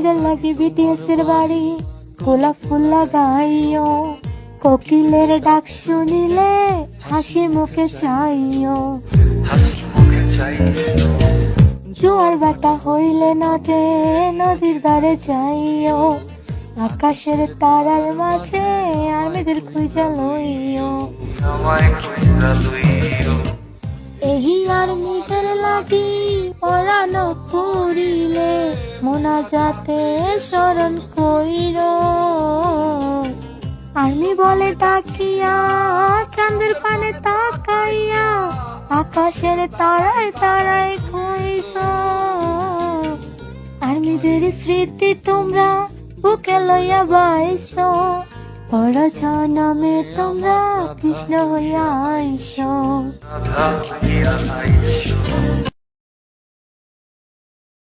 লাগি বিটিএস এর বাড়ি, গোলাপ ফুল লাগাইও। কোকিলের ডাক শুনিলে হাসি মুখে চাইও। জোয়ার বাটা হইলে নদে, নদীর ধারে যাইও। আকাশের তারার মাঝে আর্মিদের খুঁজা লইও। এহি আর নিজের লাগি পরানো পুরিলে মোনা যাতে স্মরণ কইর। আমি বলে তাকিয়া চাঁদের পানে তাকাইয়া, আকাশের তারায় তারায় খুঁইছ আর্মিদের স্মৃতি তোমরা বুকে লইয়া বাইছ পর জনমে তোমরা কৃষ্ণ হইয়া আইস।